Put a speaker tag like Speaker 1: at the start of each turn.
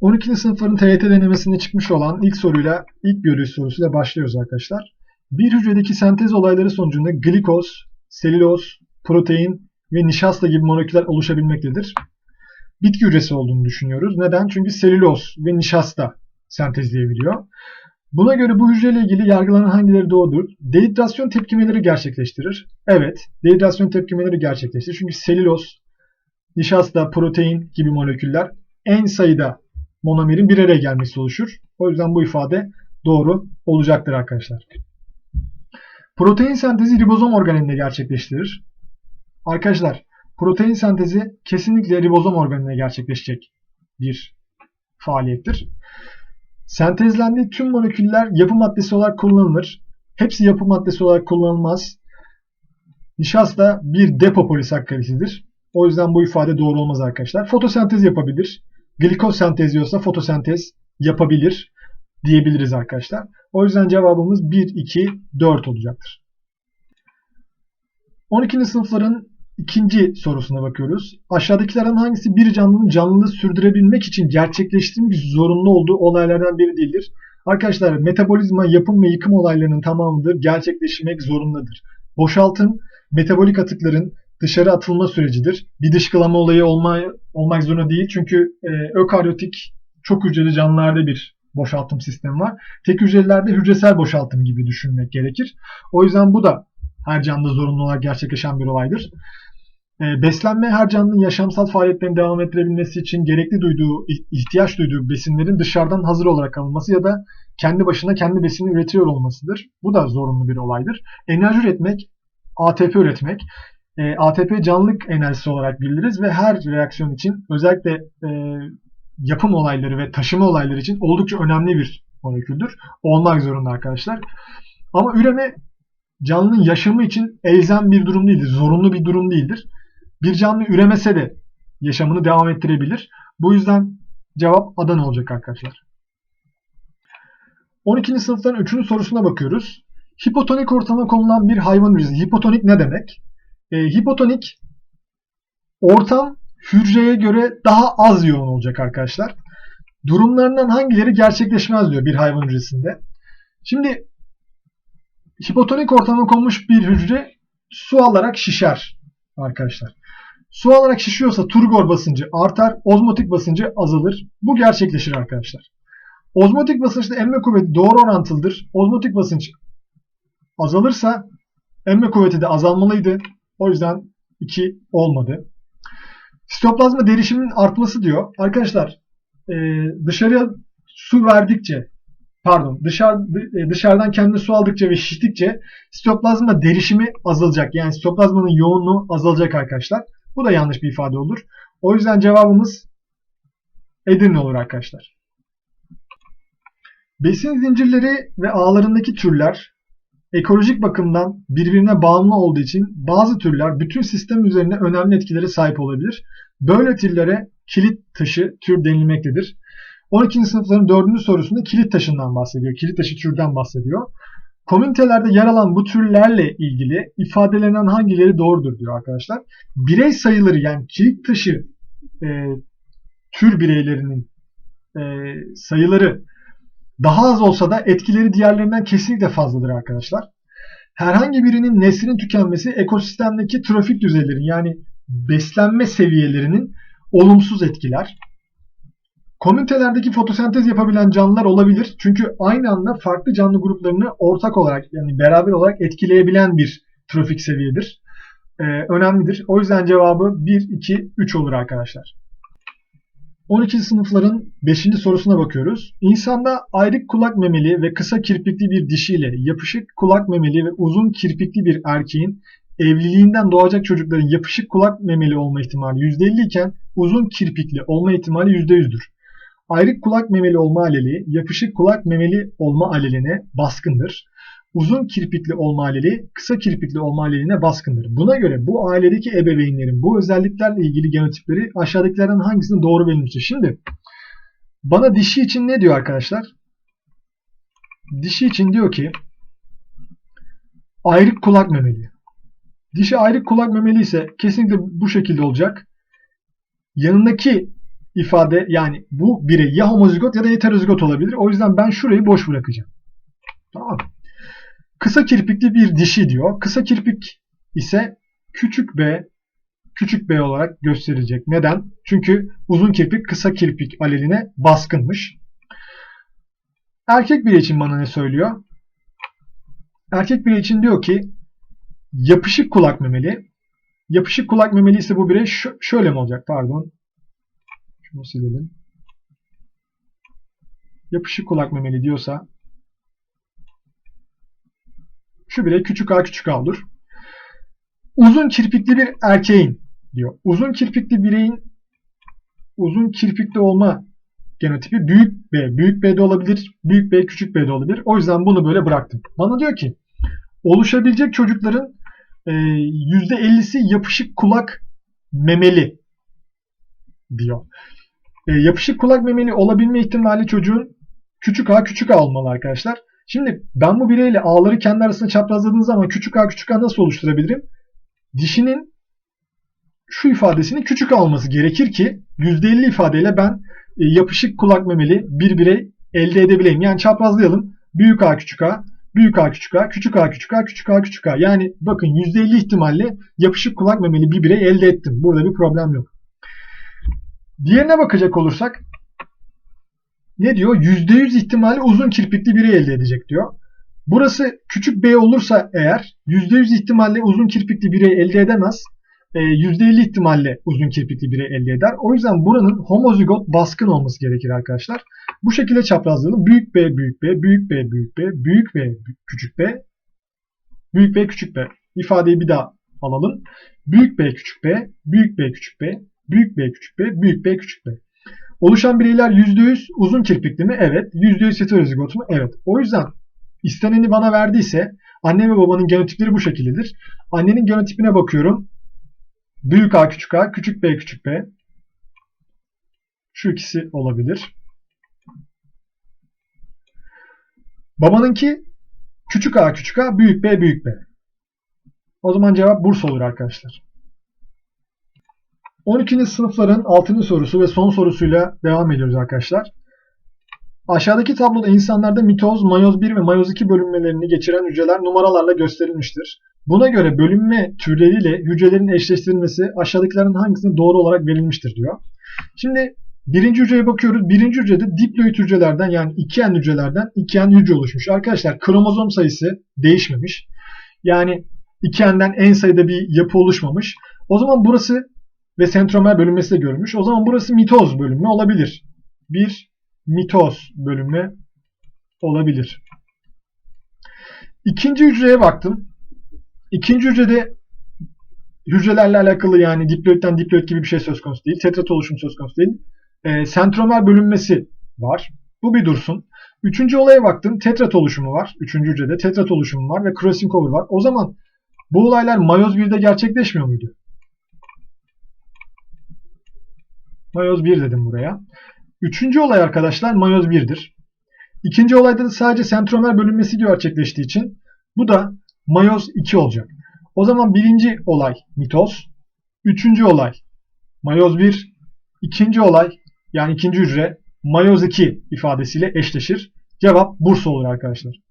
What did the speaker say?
Speaker 1: 12. sınıfların TYT denemesinde çıkmış olan ilk soruyla, ilk biyoloji sorusuyla başlıyoruz arkadaşlar. Bir hücredeki sentez olayları sonucunda glikoz, selüloz, protein ve nişasta gibi moleküller oluşabilmektedir. Bitki hücresi olduğunu düşünüyoruz. Neden? Çünkü selüloz ve nişasta sentezleyebiliyor. Buna göre bu hücreyle ilgili yargılanan hangileri doğrudur? Dehidrasyon tepkimeleri gerçekleştirir. Evet, dehidrasyon tepkimeleri gerçekleştirir. Çünkü selüloz, nişasta, protein gibi moleküller en sayıda monomerin bir araya gelmesi oluşur. O yüzden bu ifade doğru olacaktır arkadaşlar. Protein sentezi ribozom organelinde gerçekleştirir. Arkadaşlar, protein sentezi kesinlikle ribozom organelinde gerçekleşecek bir faaliyettir. Sentezlendiği tüm moleküller yapı maddesi olarak kullanılır. Hepsi yapı maddesi olarak kullanılmaz. Nişasta bir depo polisakkaritidir. O yüzden bu ifade doğru olmaz arkadaşlar. Fotosentez yapabilir. Glikoz sentezliyorsa fotosentez yapabilir diyebiliriz arkadaşlar. O yüzden cevabımız 1, 2, 4 olacaktır. 12. sınıfların ikinci sorusuna bakıyoruz. Aşağıdakilerden hangisi bir canlının canlılığı sürdürebilmek için gerçekleştirilmek zorunlu olduğu olaylardan biri değildir? Arkadaşlar metabolizma, yapım ve yıkım olaylarının tamamıdır gerçekleşmek zorundadır. Boşaltım, metabolik atıkların dışarı atılma sürecidir. Bir dışkılama olayı olma, olmak zorunda değil. Çünkü e, ökaryotik çok hücreli canlılarda bir boşaltım sistemi var. Tek hücrelilerde hücresel boşaltım gibi düşünmek gerekir. O yüzden bu da her canlıda zorunlu olarak gerçekleşen bir olaydır. E, beslenme her canlının yaşamsal faaliyetlerini devam ettirebilmesi için gerekli duyduğu, ihtiyaç duyduğu besinlerin dışarıdan hazır olarak alınması ya da kendi başına kendi besini üretiyor olmasıdır. Bu da zorunlu bir olaydır. Enerji üretmek, ATP üretmek. E, ATP canlılık enerjisi olarak biliriz ve her reaksiyon için özellikle e, yapım olayları ve taşıma olayları için oldukça önemli bir moleküldür. Olmak zorunda arkadaşlar. Ama üreme canlının yaşamı için elzem bir durum değildir. Zorunlu bir durum değildir. Bir canlı üremese de yaşamını devam ettirebilir. Bu yüzden cevap Adana olacak arkadaşlar. 12. sınıftan 3. sorusuna bakıyoruz. Hipotonik ortama konulan bir hayvan hücresi. Hipotonik ne demek? E, hipotonik ortam hücreye göre daha az yoğun olacak arkadaşlar. Durumlarından hangileri gerçekleşmez diyor bir hayvan hücresinde. Şimdi hipotonik ortama konmuş bir hücre su alarak şişer arkadaşlar. Su alarak şişiyorsa turgor basıncı artar, ozmotik basıncı azalır. Bu gerçekleşir arkadaşlar. Ozmotik basınçta emme kuvveti doğru orantılıdır. Ozmotik basınç azalırsa emme kuvveti de azalmalıydı. O yüzden 2 olmadı. Sitoplazma derişiminin artması diyor. Arkadaşlar e, dışarıya su verdikçe pardon dışarı, e, dışarıdan kendine su aldıkça ve şiştikçe sitoplazma derişimi azalacak. Yani sitoplazmanın yoğunluğu azalacak arkadaşlar. Bu da yanlış bir ifade olur. O yüzden cevabımız Edirne olur arkadaşlar. Besin zincirleri ve ağlarındaki türler ekolojik bakımdan birbirine bağımlı olduğu için bazı türler bütün sistem üzerine önemli etkilere sahip olabilir. Böyle türlere kilit taşı tür denilmektedir. 12. sınıfların 4. sorusunda kilit taşından bahsediyor. Kilit taşı türden bahsediyor. Komünitelerde yer alan bu türlerle ilgili ifadelenen hangileri doğrudur diyor arkadaşlar. Birey sayıları yani kilit taşı e, tür bireylerinin e, sayıları daha az olsa da etkileri diğerlerinden kesinlikle fazladır arkadaşlar. Herhangi birinin neslinin tükenmesi ekosistemdeki trofik düzeylerin yani beslenme seviyelerinin olumsuz etkiler. Komünitelerdeki fotosentez yapabilen canlılar olabilir. Çünkü aynı anda farklı canlı gruplarını ortak olarak yani beraber olarak etkileyebilen bir trofik seviyedir. Ee, önemlidir. O yüzden cevabı 1, 2, 3 olur arkadaşlar. 12. sınıfların 5. sorusuna bakıyoruz. İnsanda ayrık kulak memeli ve kısa kirpikli bir dişiyle yapışık kulak memeli ve uzun kirpikli bir erkeğin evliliğinden doğacak çocukların yapışık kulak memeli olma ihtimali %50 iken uzun kirpikli olma ihtimali %100'dür. Ayrık kulak memeli olma aleli yapışık kulak memeli olma aleline baskındır. Uzun kirpikli olma aleli kısa kirpikli olma aleline baskındır. Buna göre bu ailedeki ebeveynlerin bu özelliklerle ilgili genotipleri aşağıdakilerden hangisinin doğru bilinmiştir? Şimdi bana dişi için ne diyor arkadaşlar? Dişi için diyor ki ayrık kulak memeli. Dişi ayrık kulak memeli ise kesinlikle bu şekilde olacak. Yanındaki ifade yani bu birey ya homozigot ya da heterozigot olabilir. O yüzden ben şurayı boş bırakacağım. Tamam Kısa kirpikli bir dişi diyor. Kısa kirpik ise küçük b küçük b olarak gösterecek. Neden? Çünkü uzun kirpik kısa kirpik aleline baskınmış. Erkek birey için bana ne söylüyor? Erkek birey için diyor ki yapışık kulak memeli. Yapışık kulak memeli ise bu birey şöyle mi olacak? Pardon. Şunu silelim. Yapışık kulak memeli diyorsa şu birey küçük a küçük a olur. Uzun kirpikli bir erkeğin diyor. Uzun kirpikli bireyin uzun kirpikli olma genotipi büyük B, büyük B de olabilir, büyük B, küçük B de olabilir. O yüzden bunu böyle bıraktım. Bana diyor ki oluşabilecek çocukların %50'si yapışık kulak memeli diyor. E, yapışık kulak memeli olabilme ihtimali çocuğun küçük a küçük a olmalı arkadaşlar. Şimdi ben bu bireyle a'ları kendi arasında çaprazladığım zaman küçük a küçük a nasıl oluşturabilirim? Dişinin şu ifadesini küçük a olması gerekir ki %50 ifadeyle ben e, yapışık kulak memeli bir birey elde edebileyim. Yani çaprazlayalım. Büyük a küçük a, büyük a küçük a, küçük a küçük a, küçük a küçük a. Yani bakın %50 ihtimalle yapışık kulak memeli bir birey elde ettim. Burada bir problem yok. Diğerine bakacak olursak ne diyor? %100 ihtimalle uzun kirpikli biri elde edecek diyor. Burası küçük B olursa eğer %100 ihtimalle uzun kirpikli birey elde edemez. %50 e, ihtimalle uzun kirpikli birey elde eder. O yüzden buranın homozigot baskın olması gerekir arkadaşlar. Bu şekilde çaprazlayalım. Büyük B, büyük B, büyük B, büyük B, büyük B, küçük B, büyük B, küçük B. İfadeyi bir daha alalım. Büyük B, küçük B, büyük B, küçük B, büyük B, küçük B, büyük B, küçük B. Oluşan bireyler %100 uzun kirpikli mi? Evet. %100 heterozigot mu? Evet. O yüzden isteneni bana verdiyse anne ve babanın genotipleri bu şekildedir. Annenin genotipine bakıyorum. Büyük A küçük A, küçük B küçük B. Şu ikisi olabilir. Babanınki küçük A küçük A, büyük B büyük B. O zaman cevap Bursa olur arkadaşlar. 12. sınıfların 6. sorusu ve son sorusuyla devam ediyoruz arkadaşlar. Aşağıdaki tabloda insanlarda mitoz, mayoz 1 ve mayoz 2 bölünmelerini geçiren hücreler numaralarla gösterilmiştir. Buna göre bölünme türleriyle hücrelerin eşleştirilmesi aşağıdakilerin hangisine doğru olarak verilmiştir diyor. Şimdi birinci hücreye bakıyoruz. Birinci hücrede diploid hücrelerden yani ikiyen hücrelerden ikiyen hücre oluşmuş. Arkadaşlar kromozom sayısı değişmemiş. Yani ikiyenden en sayıda bir yapı oluşmamış. O zaman burası ve sentromer bölünmesi de görülmüş. O zaman burası mitoz bölünme olabilir. Bir mitoz bölünme olabilir. İkinci hücreye baktım. İkinci hücrede hücrelerle alakalı yani diploidten diploid gibi bir şey söz konusu değil. Tetrat oluşum söz konusu değil. E, sentromer bölünmesi var. Bu bir dursun. Üçüncü olaya baktım. Tetrat oluşumu var. Üçüncü hücrede tetrat oluşumu var ve crossing over var. O zaman bu olaylar mayoz 1'de gerçekleşmiyor muydu? Mayoz 1 dedim buraya. Üçüncü olay arkadaşlar mayoz 1'dir. İkinci olayda da sadece sentromer bölünmesi gerçekleştiği için bu da mayoz 2 olacak. O zaman birinci olay mitoz. Üçüncü olay mayoz 1. ikinci olay yani ikinci hücre mayoz 2 ifadesiyle eşleşir. Cevap Bursa olur arkadaşlar.